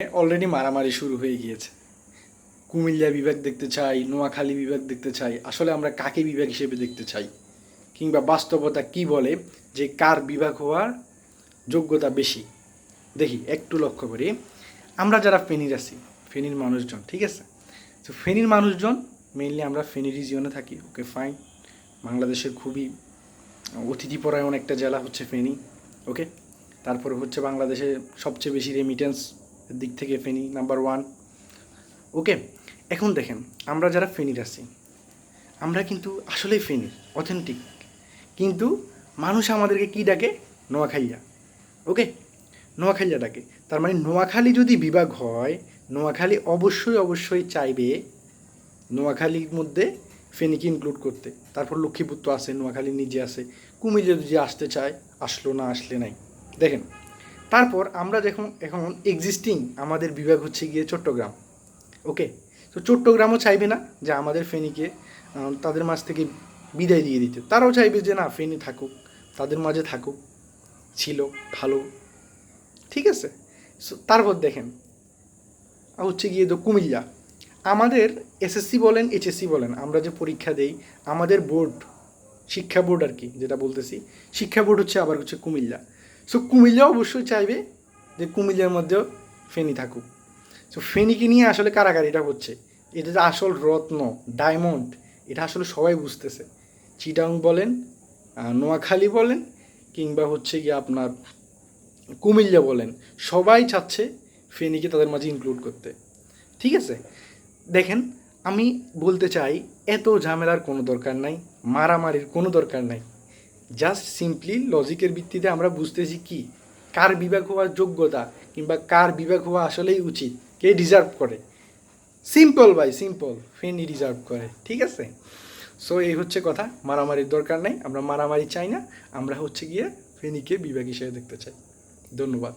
Already মারামারি শুরু হয়ে গিয়েছে। কুমিল্লা বিভাগ দেখতে চাই, নোয়াখালী বিভাগ দেখতে চাই, আসলে আমরা কাকে বিভাগ হিসেবে দেখতে চাই? কিংবা বাস্তবতা কি বলে যে কার বিভাগ হওয়ার যোগ্যতা বেশি? দেখি, একটু লক্ষ্য করি। আমরা যারা ফেনীর আছি, ফেনীর মানুষজন, ঠিক আছে? তো ফেনীর মানুষজন মেইনলি আমরা ফেনী রিজিয়নে থাকি ওকে ফাইন বাংলাদেশের খুবই অতিথিপরায়ণ একটা জেলা হচ্ছে ফেনী ওকে তারপরে হচ্ছে বাংলাদেশে সবচেয়ে বেশি রেমিটেন্স দিক থেকে ফেনী নাম্বার ওয়ান। ওকে, এখন দেখেন, আমরা যারা ফেনীর আছি, আমরা কিন্তু আসলেই ফেনী অথেন্টিক কিন্তু মানুষ আমাদেরকে কি ডাকে? নোয়াখাইয়া। ওকে, নোয়াখাইয়া ডাকে। তার মানে নোয়াখালী যদি বিভাগ হয়, নোয়াখালী অবশ্যই অবশ্যই চাইবে নোয়াখালীর মধ্যে ফেনীকে ইনক্লুড করতে। তারপর লক্ষ্মীপুর তো আছে, নোয়াখালী নিজে আছে। কুমিল্লা যদি আসতে চায়, আসলো না, আসলে নাই। দেখেন তারপর আমরা যখন, এখন এক্সিস্টিং আমাদের বিভাগ হচ্ছে গিয়ে চট্টগ্রাম ওকে তো চট্টগ্রামও চাইবে না যে আমাদের ফেনীকে তাদের মাঝ থেকে বিদায় দিয়ে দিতে। তারাও চাইবে যে না, ফেনী থাকুক, তাদের মাঝে থাকুক, ছিল, ভালো, ঠিক আছে? তারপর দেখেন হচ্ছে গিয়ে তো কুমিল্লা, আমাদের এসএসসি বলেন এইচএসসি বলেন, আমরা যে পরীক্ষা দেই, আমাদের বোর্ড শিক্ষা বোর্ড আর কি, যেটা বলতেছি, শিক্ষা বোর্ড হচ্ছে আবার হচ্ছে কুমিল্লা। সো কুমিল্লা অবশ্যই চাইবে যে কুমিল্লার মধ্যেও ফেনী থাকুক। সো ফেনীকে নিয়ে আসলে কারাগারিটা হচ্ছে। এটা যে আসল রত্ন ডায়মন্ড এটা আসলে সবাই বুঝতেছে। চিটাং বলেন নোয়াখালী বলেন, কিংবা হচ্ছে গিয়ে আপনার কুমিল্লা বলেন, সবাই চাচ্ছে ফেনীকে তাদের মাঝে ইনক্লুড করতে। ঠিক আছে? দেখেন, আমি বলতে চাই, এত ঝামেলার কোনো দরকার নাই, মারামারির কোনো দরকার নাই। জাস্ট সিম্পলি লজিকের ভিত্তিতে আমরা বুঝতেছি কি? কার বিভাগ হওয়ার যোগ্যতা কিংবা কার বিভাগ হওয়া আসলেই উচিত? কে ডিজার্ভ করে? সিম্পল ভাই সিম্পল ফেনি ডিজার্ভ করে, ঠিক আছে? সো এই হচ্ছে কথা। মারামারির দরকার নাই, আমরা মারামারি চাই না, আমরা হচ্ছে গিয়ে ফেনিকে বিভাগ হিসেবে দেখতে চাই। ধন্যবাদ।